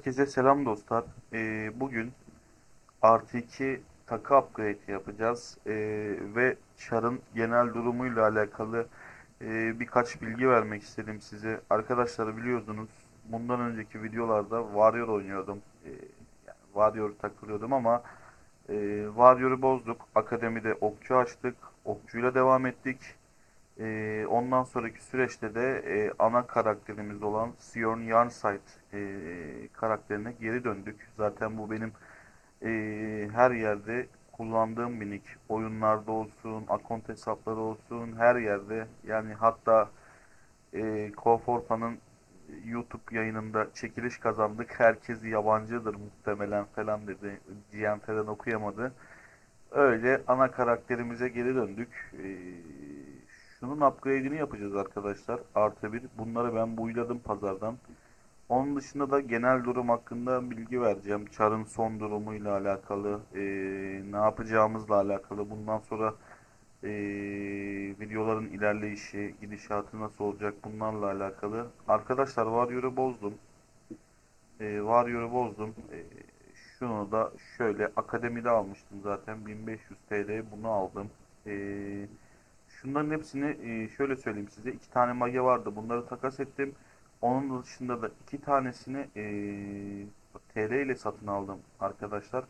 Herkese selam dostlar. Ee, bugün artı 2 takı upgrade yapacağız Ee, ve Char'ın genel durumuyla alakalı e, birkaç bilgi vermek istedim size. Arkadaşlar biliyorsunuz bundan önceki videolarda Warrior oynuyordum. Ee, Warrior takılıyordum ama e, Warrior'u bozduk. Akademide okçu açtık. Okçuyla devam ettik. Ee, ondan sonraki süreçte de e, ana karakterimiz olan Sion Yarnside e, karakterine geri döndük. Zaten bu benim e, her yerde kullandığım bir nick. Oyunlarda olsun, akont hesapları olsun, her yerde. Yani hatta e, Koforpa'nın YouTube yayınında çekiliş kazandık. Herkes yabancıdır muhtemelen falan dedi. GMT'den okuyamadı. Öyle ana karakterimize geri döndük. Ee, şunun upgrade'ini yapacağız arkadaşlar. Artı bir. Bunları ben buyladım pazardan. Onun dışında da genel durum hakkında bilgi vereceğim. Char'ın son durumuyla alakalı, ee, ne yapacağımızla alakalı. Bundan sonra ee, videoların ilerleyişi, gidişatı nasıl olacak bunlarla alakalı. Arkadaşlar Warrior'u bozdum. Ee, Warrior'u bozdum. Ee, şunu da şöyle akademide almıştım zaten 1500 TL bunu aldım. Ee, şunların hepsini e, şöyle söyleyeyim size iki tane mage vardı bunları takas ettim. Onun dışında da iki tanesini e, TL ile satın aldım arkadaşlar.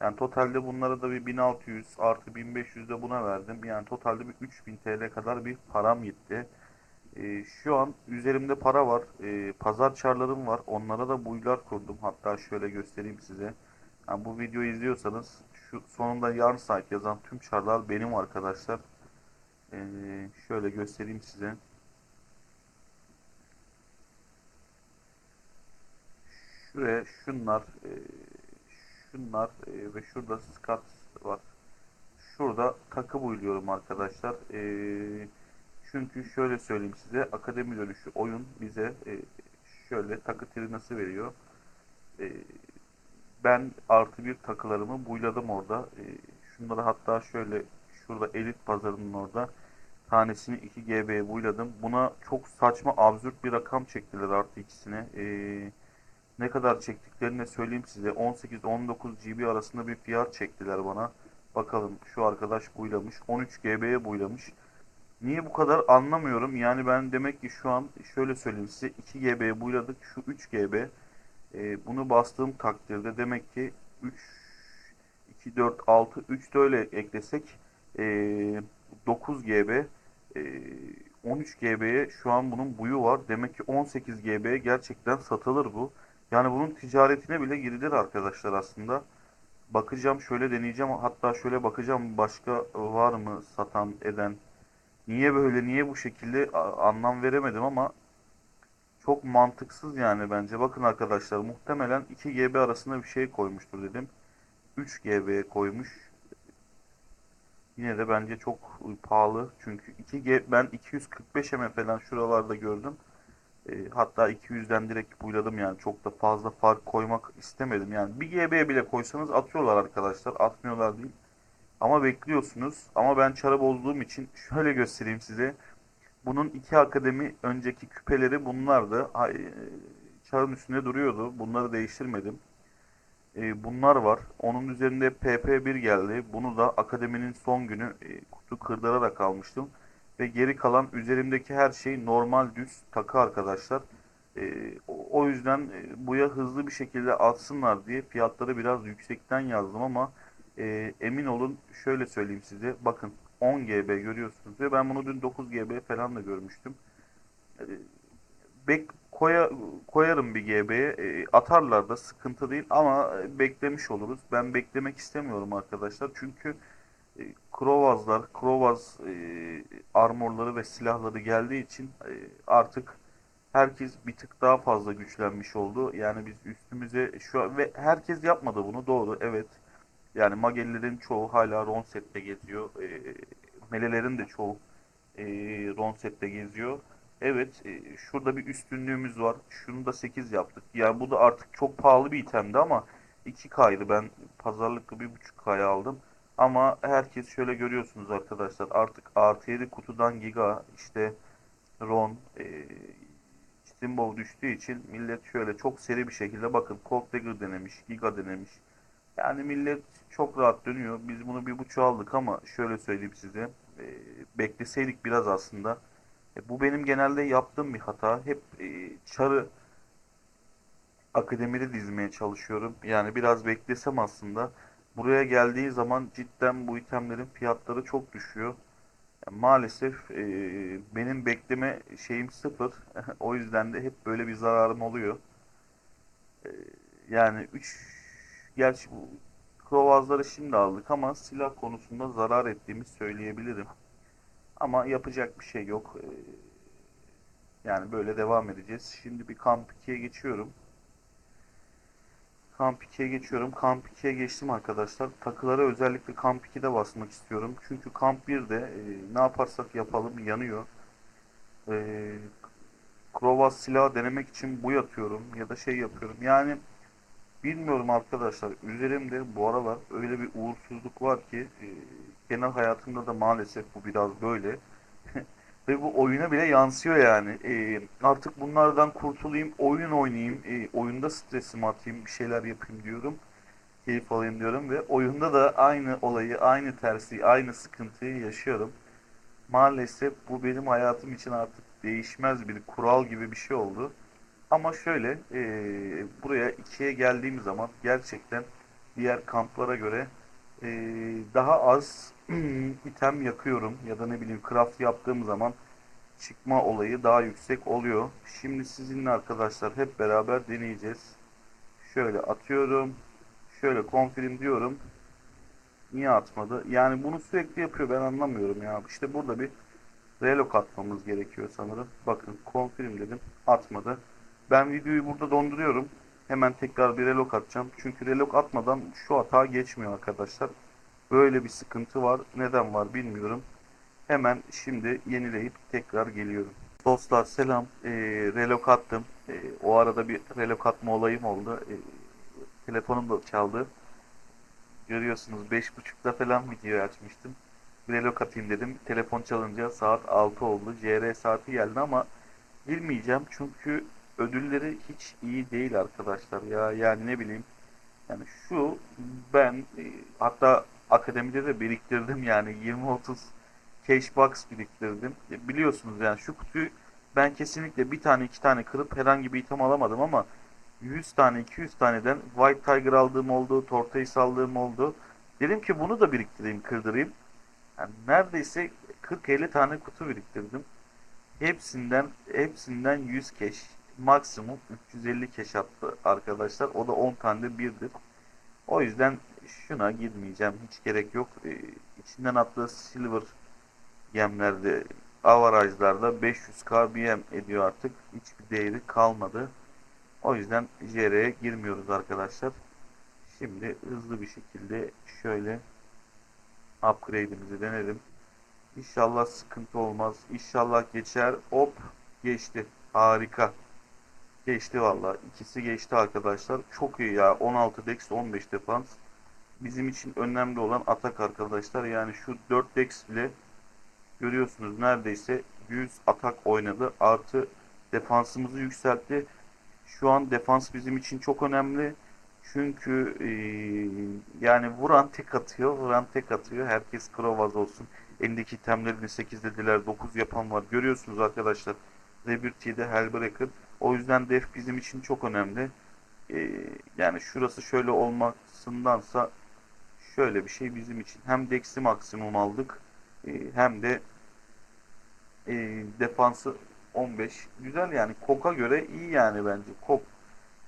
Yani totalde bunlara da bir 1600 artı 1500 de buna verdim. Yani totalde bir 3000 TL kadar bir param gitti. Ee, şu an üzerimde para var. Ee, pazar çarlarım var. Onlara da buylar kurdum. Hatta şöyle göstereyim size. Yani bu videoyu izliyorsanız şu sonunda yarın saat yazan tüm çarlar benim arkadaşlar. Ee, şöyle göstereyim size. Şuraya şunlar e, şunlar e, ve şurada skat var. Şurada takı buyluyorum arkadaşlar. Ee, çünkü şöyle söyleyeyim size akademi dönüşü oyun bize e, şöyle takı trinası veriyor. E, ben artı bir takılarımı buyladım orada. E, şunları hatta şöyle şurada elit pazarının orada tanesini 2 GB'ye buyladım. Buna çok saçma absürt bir rakam çektiler artı ikisine. E, ne kadar çektiklerini söyleyeyim size. 18-19 GB arasında bir fiyat çektiler bana. Bakalım şu arkadaş buylamış. 13 GB'ye buylamış. Niye bu kadar anlamıyorum. Yani ben demek ki şu an şöyle söyleyeyim size 2 GB buyladık. Şu 3 GB. E, bunu bastığım takdirde demek ki 3 2 4 6 3 de öyle eklesek e, 9 GB 13 GB'ye şu an bunun buyu var. Demek ki 18 GB'ye gerçekten satılır bu. Yani bunun ticaretine bile girilir arkadaşlar aslında. Bakacağım şöyle deneyeceğim. Hatta şöyle bakacağım başka var mı satan eden. Niye böyle niye bu şekilde anlam veremedim ama çok mantıksız yani bence. Bakın arkadaşlar muhtemelen 2 GB arasında bir şey koymuştur dedim. 3 GB'ye koymuş. Yine de bence çok pahalı. Çünkü 2 G ben 245 M falan şuralarda gördüm. E, hatta 200'den direkt buyladım yani çok da fazla fark koymak istemedim. Yani 1 GB bile koysanız atıyorlar arkadaşlar. Atmıyorlar değil. Ama bekliyorsunuz. Ama ben çarı bozduğum için şöyle göstereyim size. Bunun iki akademi önceki küpeleri bunlardı. E, Çarın üstünde duruyordu. Bunları değiştirmedim. E, bunlar var. Onun üzerinde PP1 geldi. Bunu da akademinin son günü e, kutu kırdırarak almıştım. Ve geri kalan üzerimdeki her şey normal düz takı arkadaşlar. E, o yüzden e, buya hızlı bir şekilde atsınlar diye fiyatları biraz yüksekten yazdım ama e, emin olun şöyle söyleyeyim size. Bakın 10 GB görüyorsunuz ve ben bunu dün 9 GB falan da görmüştüm. E, bek koya, koyarım bir GB'ye e, atarlar da sıkıntı değil ama e, beklemiş oluruz. Ben beklemek istemiyorum arkadaşlar çünkü e, Krovazlar, Krovaz e, armorları ve silahları geldiği için artık herkes bir tık daha fazla güçlenmiş oldu. Yani biz üstümüze şu an ve herkes yapmadı bunu doğru evet. Yani Magelilerin çoğu hala Ronset'te geziyor. Melelerin de çoğu e, Ronset'te geziyor. Evet, e, şurada bir üstünlüğümüz var. Şunu da 8 yaptık. Yani bu da artık çok pahalı bir itemdi ama 2K'ydı. Ben pazarlıklı 1.5K'ya aldım. Ama herkes şöyle görüyorsunuz arkadaşlar. Artık artı 7 kutudan Giga, işte Ron, e, Steambow düştüğü için millet şöyle çok seri bir şekilde bakın Cold Dagger denemiş, Giga denemiş. Yani millet çok rahat dönüyor. Biz bunu bir buçuk aldık ama şöyle söyleyeyim size. e, bekleseydik biraz aslında. E, bu benim genelde yaptığım bir hata. Hep e, çarı akademide dizmeye çalışıyorum. Yani biraz beklesem aslında buraya geldiği zaman cidden bu itemlerin fiyatları çok düşüyor. Yani maalesef e, benim bekleme şeyim sıfır. O yüzden de hep böyle bir zararım oluyor. E, yani 3 gerçi bu Krovazları şimdi aldık ama silah konusunda zarar ettiğimi söyleyebilirim. Ama yapacak bir şey yok. E, yani böyle devam edeceğiz. Şimdi bir kamp 2'ye geçiyorum. Kamp 2'ye geçiyorum. Kamp 2'ye geçtim arkadaşlar. Takılara özellikle Kamp 2'de basmak istiyorum. Çünkü Kamp 1'de e, ne yaparsak yapalım yanıyor. E, Krovaz silahı denemek için bu yatıyorum ya da şey yapıyorum. Yani bilmiyorum arkadaşlar. Üzerimde bu aralar öyle bir uğursuzluk var ki e, genel hayatımda da maalesef bu biraz böyle. Ve bu oyuna bile yansıyor yani. Ee, artık bunlardan kurtulayım, oyun oynayayım, e, oyunda stresimi atayım, bir şeyler yapayım diyorum. Keyif alayım diyorum ve oyunda da aynı olayı, aynı tersi, aynı sıkıntıyı yaşıyorum. Maalesef bu benim hayatım için artık değişmez bir kural gibi bir şey oldu. Ama şöyle, e, buraya ikiye geldiğim zaman gerçekten diğer kamplara göre e, daha az item yakıyorum ya da ne bileyim craft yaptığım zaman çıkma olayı daha yüksek oluyor. Şimdi sizinle arkadaşlar hep beraber deneyeceğiz. Şöyle atıyorum. Şöyle confirm diyorum. Niye atmadı? Yani bunu sürekli yapıyor ben anlamıyorum ya. İşte burada bir relok atmamız gerekiyor sanırım. Bakın confirm dedim. Atmadı. Ben videoyu burada donduruyorum. Hemen tekrar bir relok atacağım. Çünkü relok atmadan şu hata geçmiyor arkadaşlar. Böyle bir sıkıntı var. Neden var bilmiyorum. Hemen şimdi yenileyip tekrar geliyorum. Dostlar selam. Ee, relok attım. Ee, o arada bir relok atma olayım oldu. Ee, telefonum da çaldı. Görüyorsunuz 5.30'da falan video açmıştım. Relok atayım dedim. Telefon çalınca saat 6 oldu. CR saati geldi ama girmeyeceğim çünkü ödülleri hiç iyi değil arkadaşlar ya. Yani ne bileyim. Yani şu ben e, hatta akademide de biriktirdim yani 20-30 cashbox biriktirdim. Biliyorsunuz yani şu kutuyu ben kesinlikle bir tane iki tane kırıp herhangi bir item alamadım ama 100 tane 200 taneden White Tiger aldığım oldu, Tortoise aldığım oldu. Dedim ki bunu da biriktireyim, kırdırayım. Yani neredeyse 40-50 tane kutu biriktirdim. Hepsinden hepsinden 100 keş. Maksimum 350 keş attı arkadaşlar. O da 10 tane de birdir. O yüzden şuna girmeyeceğim. Hiç gerek yok. Ee, içinden attığı silver gemlerde avarage'larda 500k BM ediyor artık. Hiçbir değeri kalmadı. O yüzden JR'ye girmiyoruz arkadaşlar. Şimdi hızlı bir şekilde şöyle upgrade'imizi denedim. İnşallah sıkıntı olmaz. İnşallah geçer. Hop geçti. Harika. Geçti valla. İkisi geçti arkadaşlar. Çok iyi ya. 16 dex 15 defans. Bizim için önemli olan atak arkadaşlar. Yani şu 4 dex bile görüyorsunuz neredeyse 100 atak oynadı. Artı defansımızı yükseltti. Şu an defans bizim için çok önemli. Çünkü e, yani vuran tek atıyor, vuran tek atıyor. Herkes Krovaz olsun. Elindeki itemlerini 8 dediler, 9 yapan var. Görüyorsunuz arkadaşlar. Liberty'de Hellbreaker. O yüzden def bizim için çok önemli. E, yani şurası şöyle olmasındansa şöyle bir şey bizim için. Hem Dex'i maksimum aldık. E, hem de e, defansı 15. Güzel yani. Kok'a göre iyi yani bence. Kok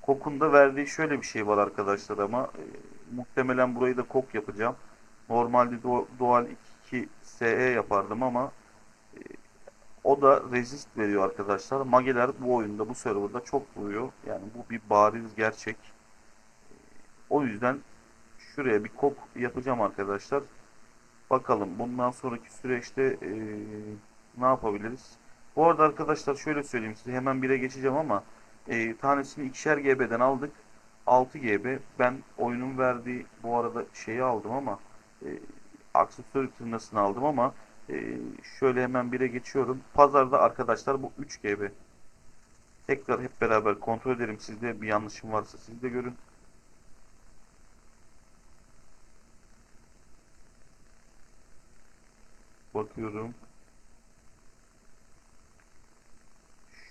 Kok'un da verdiği şöyle bir şey var arkadaşlar ama e, muhtemelen burayı da Kok yapacağım. Normalde do Dual 2 SE yapardım ama o da resist veriyor arkadaşlar. Mageler bu oyunda bu serverda çok vuruyor. Yani bu bir bariz gerçek. O yüzden şuraya bir kok yapacağım arkadaşlar. Bakalım bundan sonraki süreçte e, ne yapabiliriz? Bu arada arkadaşlar şöyle söyleyeyim size hemen 1'e geçeceğim ama e, tanesini ikişer GB'den aldık. 6 GB. Ben oyunun verdiği bu arada şeyi aldım ama e, aksesuar tırnasını aldım ama e, şöyle hemen 1'e geçiyorum. Pazarda arkadaşlar bu 3 GB. Tekrar hep beraber kontrol edelim. Sizde bir yanlışım varsa siz de görün. Bakıyorum.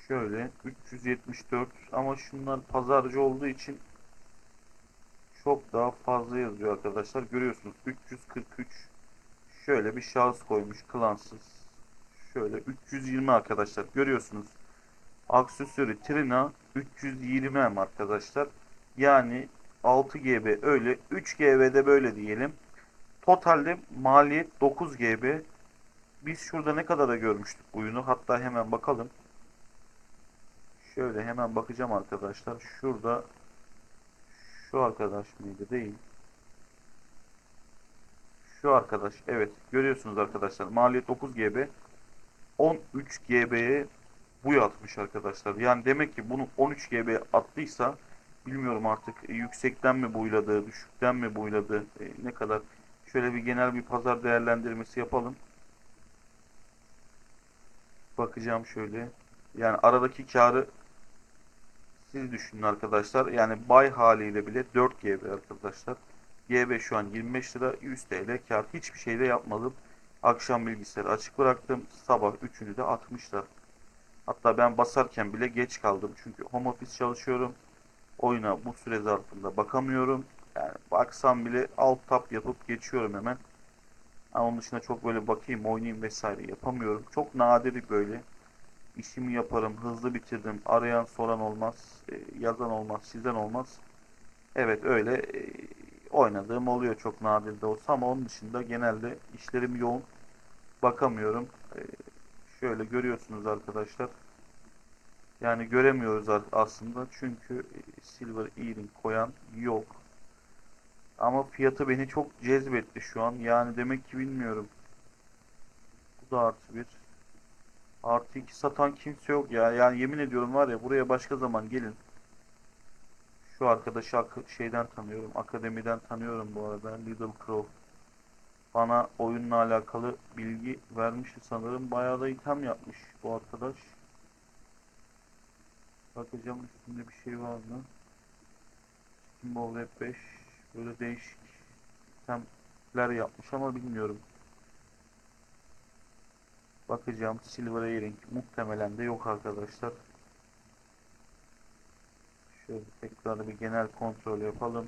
Şöyle 374 ama şunlar pazarcı olduğu için çok daha fazla yazıyor arkadaşlar. Görüyorsunuz 343 şöyle bir şahıs koymuş klansız. Şöyle 320 arkadaşlar görüyorsunuz. Aksesuarı Trina 320 M arkadaşlar. Yani 6 GB öyle 3 GB'de böyle diyelim. Totalde maliyet 9 GB. Biz şurada ne kadara görmüştük oyunu? Hatta hemen bakalım. Şöyle hemen bakacağım arkadaşlar. Şurada şu arkadaş mıydı? Değil. Şu arkadaş. Evet. Görüyorsunuz arkadaşlar. Maliyet 9 GB. 13 GB'ye bu atmış arkadaşlar. Yani demek ki bunu 13 GB attıysa bilmiyorum artık e, yüksekten mi buyladı, düşükten mi buyladı, e, ne kadar. Şöyle bir genel bir pazar değerlendirmesi yapalım. Bakacağım şöyle. Yani aradaki karı siz düşünün arkadaşlar. Yani bay haliyle bile 4 GB arkadaşlar. GB şu an 25 lira 100 TL kar. Hiçbir şey de yapmadım. Akşam bilgisayarı açık bıraktım. Sabah 3'ünü de 60'lar. Hatta ben basarken bile geç kaldım. Çünkü home office çalışıyorum. Oyuna bu süre zarfında bakamıyorum. Yani baksam bile alt tab yapıp geçiyorum hemen. Ama onun dışında çok böyle bakayım, oynayayım vesaire yapamıyorum. Çok nadir böyle. İşimi yaparım, hızlı bitirdim. Arayan soran olmaz, e, yazan olmaz, sizden olmaz. Evet öyle e, oynadığım oluyor çok nadir de olsa ama onun dışında genelde işlerim yoğun. Bakamıyorum. E, şöyle görüyorsunuz arkadaşlar. Yani göremiyoruz aslında çünkü e, Silver Earring koyan yok. Ama fiyatı beni çok cezbetti şu an. Yani demek ki bilmiyorum. Bu da artı bir. Artı iki satan kimse yok ya. Yani yemin ediyorum var ya buraya başka zaman gelin. Şu arkadaşı şeyden tanıyorum. Akademiden tanıyorum bu arada. Little Crow. Bana oyunla alakalı bilgi vermişti sanırım. Bayağı da item yapmış bu arkadaş. Bakacağım üstünde bir şey var mı? Symbol Web 5 böyle değişik itemler yapmış ama bilmiyorum. Bakacağım Silver Earring muhtemelen de yok arkadaşlar. Şöyle tekrar bir genel kontrol yapalım.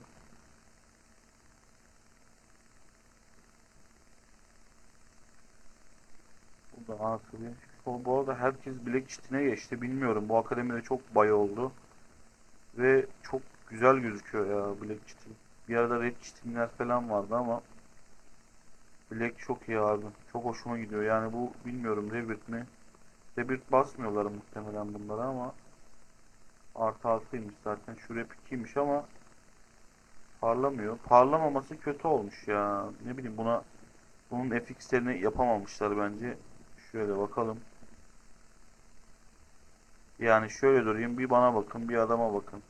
Bu da artı bir. Bu bu arada herkes Black Chit'ine geçti. Bilmiyorum. Bu akademide çok bay oldu. Ve çok güzel gözüküyor ya Black Chit'in. Bir arada Red Chit'inler falan vardı ama Black çok iyi abi. Çok hoşuma gidiyor. Yani bu bilmiyorum Rebirth mi? Rebirth basmıyorlar muhtemelen bunlara ama artı artıymış zaten. Şu rep 2'ymiş ama parlamıyor. Parlamaması kötü olmuş ya. Ne bileyim buna bunun FX'lerini yapamamışlar bence. Şöyle bakalım. Yani şöyle durayım. Bir bana bakın, bir adama bakın.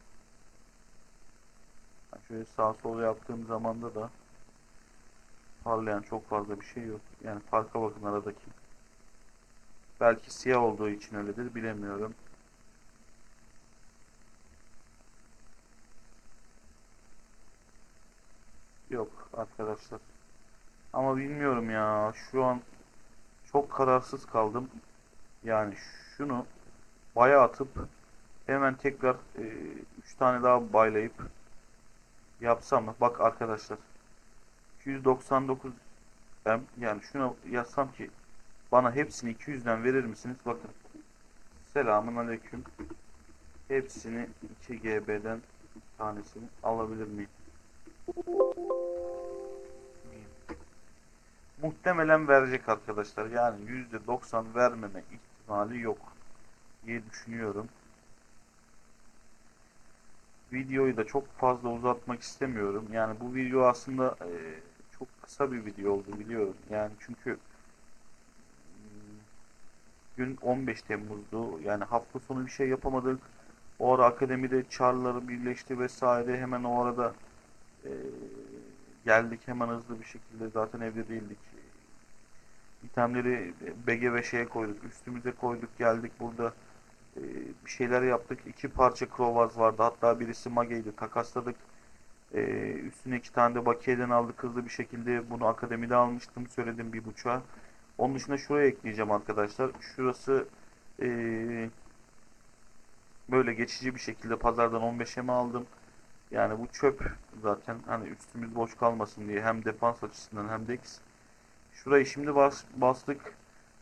Şöyle sağ sol yaptığım zamanda da parlayan çok fazla bir şey yok. Yani farka bakın aradaki. Belki siyah olduğu için öyledir, bilemiyorum. Yok arkadaşlar. Ama bilmiyorum ya. Şu an çok kararsız kaldım. Yani şunu baya atıp hemen tekrar 3 tane daha baylayıp yapsam mı? Bak arkadaşlar. 299 M yani şuna yazsam ki bana hepsini 200'den verir misiniz? Bakın. Selamun aleyküm. Hepsini 2 GB'den tanesini alabilir miyim? Muhtemelen verecek arkadaşlar. Yani %90 vermeme ihtimali yok diye düşünüyorum. Videoyu da çok fazla uzatmak istemiyorum. Yani bu video aslında e, çok kısa bir video oldu biliyorum. Yani çünkü hmm, gün 15 Temmuz'du. Yani hafta sonu bir şey yapamadık. O ara akademide çarları birleşti vesaire. Hemen o arada e, geldik hemen hızlı bir şekilde. Zaten evde değildik. İtemleri BG ve şeye koyduk. Üstümüze koyduk geldik burada. Ee, bir şeyler yaptık. İki parça Krovaz vardı. Hatta birisi Mage'ydi. Takasladık. Ee, üstüne iki tane de Bakiye'den aldık hızlı bir şekilde. Bunu akademide almıştım. Söyledim bir buçuğa. Onun dışında şuraya ekleyeceğim arkadaşlar. Şurası ee, böyle geçici bir şekilde pazardan 15'e mi aldım. Yani bu çöp zaten hani üstümüz boş kalmasın diye hem defans açısından hem de X. Şurayı şimdi bas, bastık.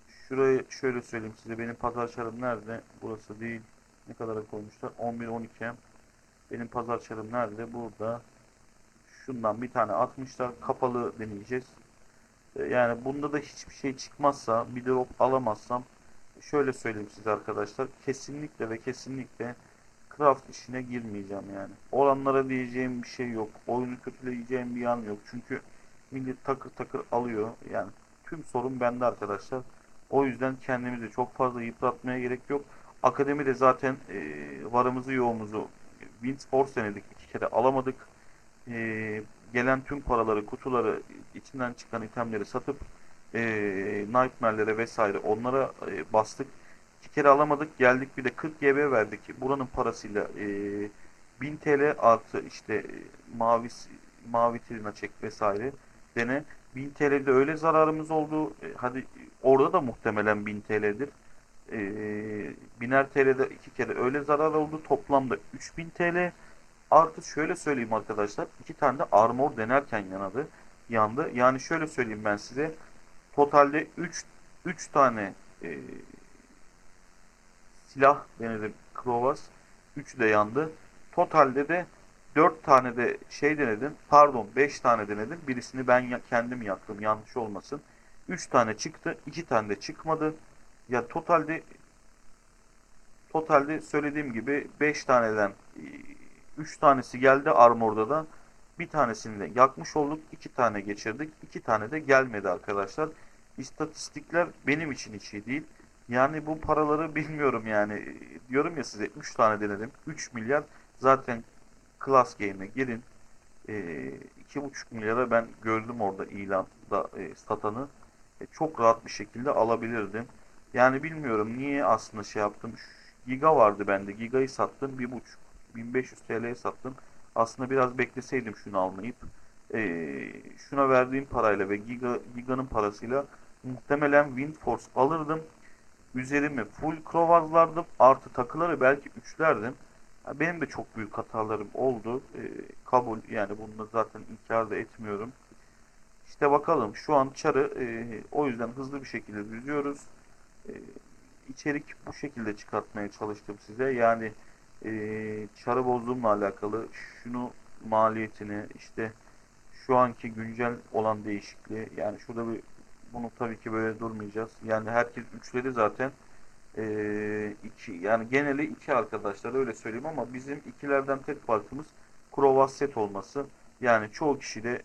Şurayı şöyle söyleyeyim size. Benim pazar çarım nerede? Burası değil. Ne kadara koymuşlar? 11-12 Benim pazar çarım nerede? Burada. Şundan bir tane atmışlar. Kapalı deneyeceğiz. Ee, Yani bunda da hiçbir şey çıkmazsa, bir drop alamazsam şöyle söyleyeyim size arkadaşlar. Kesinlikle ve kesinlikle craft işine girmeyeceğim yani. Oranlara diyeceğim bir şey yok. Oyunu kötüleyeceğim bir yan yok. Çünkü millet takır takır alıyor. Yani tüm sorun bende arkadaşlar. O yüzden kendimizi çok fazla yıpratmaya gerek yok. Akademide zaten e, varımızı yoğumuzu Winsport denedik. iki kere alamadık. E, gelen tüm paraları, kutuları, içinden çıkan itemleri satıp e, Nightmare'lere vesaire onlara e, bastık. İki kere alamadık. Geldik bir de 40 GB verdik. Buranın parasıyla e, 1000 TL artı işte e, mavi mavi trina çek vesaire dene. 1000 TL'de öyle zararımız oldu. E, hadi orada da muhtemelen 1000 TL'dir. E, biner TL'de iki kere öyle zarar oldu. Toplamda 3000 TL. Artı şöyle söyleyeyim arkadaşlar. iki tane de armor denerken yanadı. Yandı. Yani şöyle söyleyeyim ben size. Totalde 3 3 tane e, silah denedim. Krovas. 3 de yandı. Totalde de 4 tane de şey denedim. Pardon 5 tane denedim. Birisini ben kendim yaktım. Yanlış olmasın. 3 tane çıktı. 2 tane de çıkmadı. Ya totalde totalde söylediğim gibi 5 taneden 3 tanesi geldi armorda da. Bir tanesini de yakmış olduk. 2 tane geçirdik. 2 tane de gelmedi arkadaşlar. İstatistikler benim için hiç iyi değil. Yani bu paraları bilmiyorum yani. Diyorum ya size 3 tane denedim. 3 milyar zaten Class Game'e girin. E, 2,5 milyara ben gördüm orada ilanda e, satanı. E, çok rahat bir şekilde alabilirdim. Yani bilmiyorum niye aslında şey yaptım. Giga vardı bende. Giga'yı sattım. 1,5 1500 TL'ye sattım. Aslında biraz bekleseydim şunu almayıp. E, şuna verdiğim parayla ve Giga, Giga'nın parasıyla muhtemelen Windforce alırdım. Üzerime full krovazlardım. Artı takıları belki üçlerdim. Benim de çok büyük hatalarım oldu. Ee, kabul yani bunu zaten inkar da etmiyorum. İşte bakalım şu an çarı e, o yüzden hızlı bir şekilde düzüyoruz. E, içerik bu şekilde çıkartmaya çalıştım size. Yani e, çarı bozduğumla alakalı şunu maliyetini işte şu anki güncel olan değişikliği yani şurada bir bunu tabii ki böyle durmayacağız. Yani herkes üçleri zaten ee, iki, yani geneli iki arkadaşlar öyle söyleyeyim ama bizim ikilerden tek farkımız Krovas set olması. Yani çoğu kişi de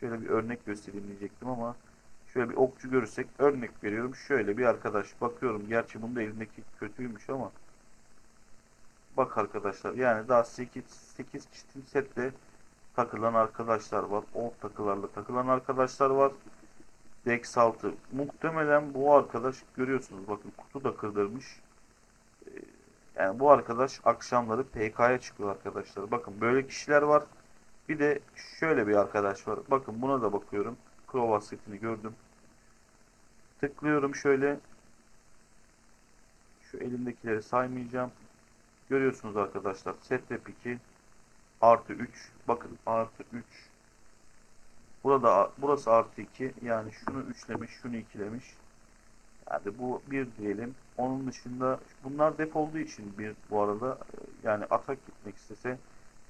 şöyle bir örnek göstereyim diyecektim ama şöyle bir okçu görürsek örnek veriyorum. Şöyle bir arkadaş bakıyorum. Gerçi bunda elindeki kötüymüş ama bak arkadaşlar yani daha 8 8 çitin setle takılan arkadaşlar var. Old takılarla takılan arkadaşlar var. Dex 6. Muhtemelen bu arkadaş görüyorsunuz bakın kutu da kırdırmış. Ee, Yani bu arkadaş akşamları PK'ya çıkıyor arkadaşlar. Bakın böyle kişiler var. Bir de şöyle bir arkadaş var. Bakın buna da bakıyorum. Krova setini gördüm. Tıklıyorum şöyle. Şu elimdekileri saymayacağım. Görüyorsunuz arkadaşlar. Set rep 2 artı 3. Bakın artı 3 Burada burası artı 2. Yani şunu üçlemiş, şunu ikilemiş. Yani bu bir diyelim. Onun dışında bunlar def olduğu için bir bu arada yani atak gitmek istese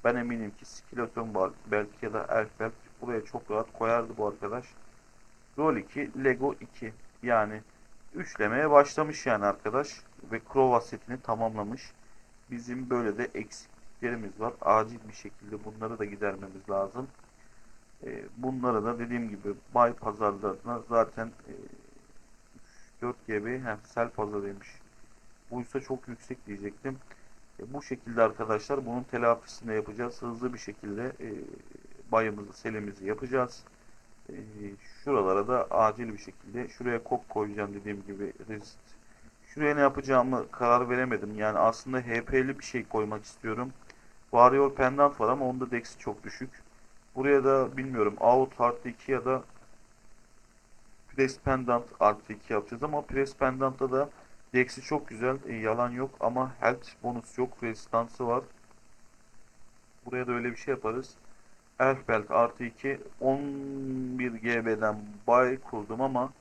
ben eminim ki skeleton var belki ya da elf belki buraya çok rahat koyardı bu arkadaş. Rol 2, Lego 2. Yani üçlemeye başlamış yani arkadaş ve Krova setini tamamlamış. Bizim böyle de eksikliklerimiz var. Acil bir şekilde bunları da gidermemiz lazım. E, bunları da dediğim gibi bay pazarlarına zaten e, 4 GB hem sel pazarıymış. Buysa çok yüksek diyecektim. E, bu şekilde arkadaşlar bunun telafisini yapacağız. Hızlı bir şekilde e, bayımızı, selimizi yapacağız. E, şuralara da acil bir şekilde şuraya kok koyacağım dediğim gibi resist. Şuraya ne yapacağımı karar veremedim. Yani aslında HP'li bir şey koymak istiyorum. Warrior Pendant var ama onda Dex'i çok düşük. Buraya da bilmiyorum Out artı 2 ya da Press Pendant artı 2 yapacağız ama Press Pendant'ta da Dex'i çok güzel. e, yalan yok ama Health bonus yok. Resistance'ı var. Buraya da öyle bir şey yaparız. Elf Belt artı 2 11 GB'den buy kurdum ama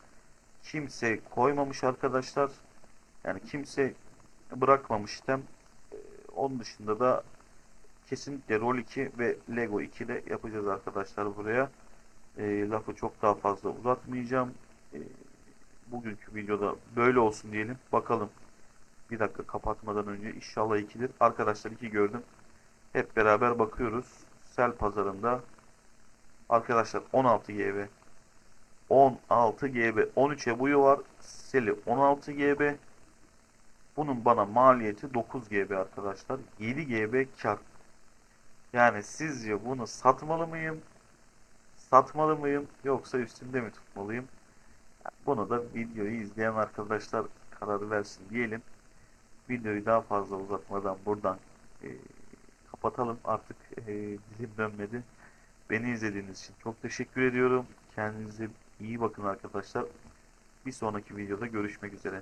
kimse koymamış arkadaşlar. Yani kimse bırakmamış item. Ee, Onun dışında da kesinlikle Roll 2 ve Lego 2 de yapacağız arkadaşlar buraya. Ee, lafı çok daha fazla uzatmayacağım. Ee, bugünkü videoda böyle olsun diyelim. Bakalım. Bir dakika kapatmadan önce inşallah 2'dir. Arkadaşlar 2 gördüm. Hep beraber bakıyoruz. Sel pazarında arkadaşlar 16 GB 16 GB 13'e buyu var. Seli 16 GB bunun bana maliyeti 9 GB arkadaşlar. 7 GB kar. Yani sizce bunu satmalı mıyım? Satmalı mıyım? Yoksa üstünde mi tutmalıyım? Bunu da videoyu izleyen arkadaşlar karar versin diyelim. Videoyu daha fazla uzatmadan buradan e, kapatalım. Artık e, dilim dönmedi. Beni izlediğiniz için çok teşekkür ediyorum. Kendinize iyi bakın arkadaşlar. Bir sonraki videoda görüşmek üzere.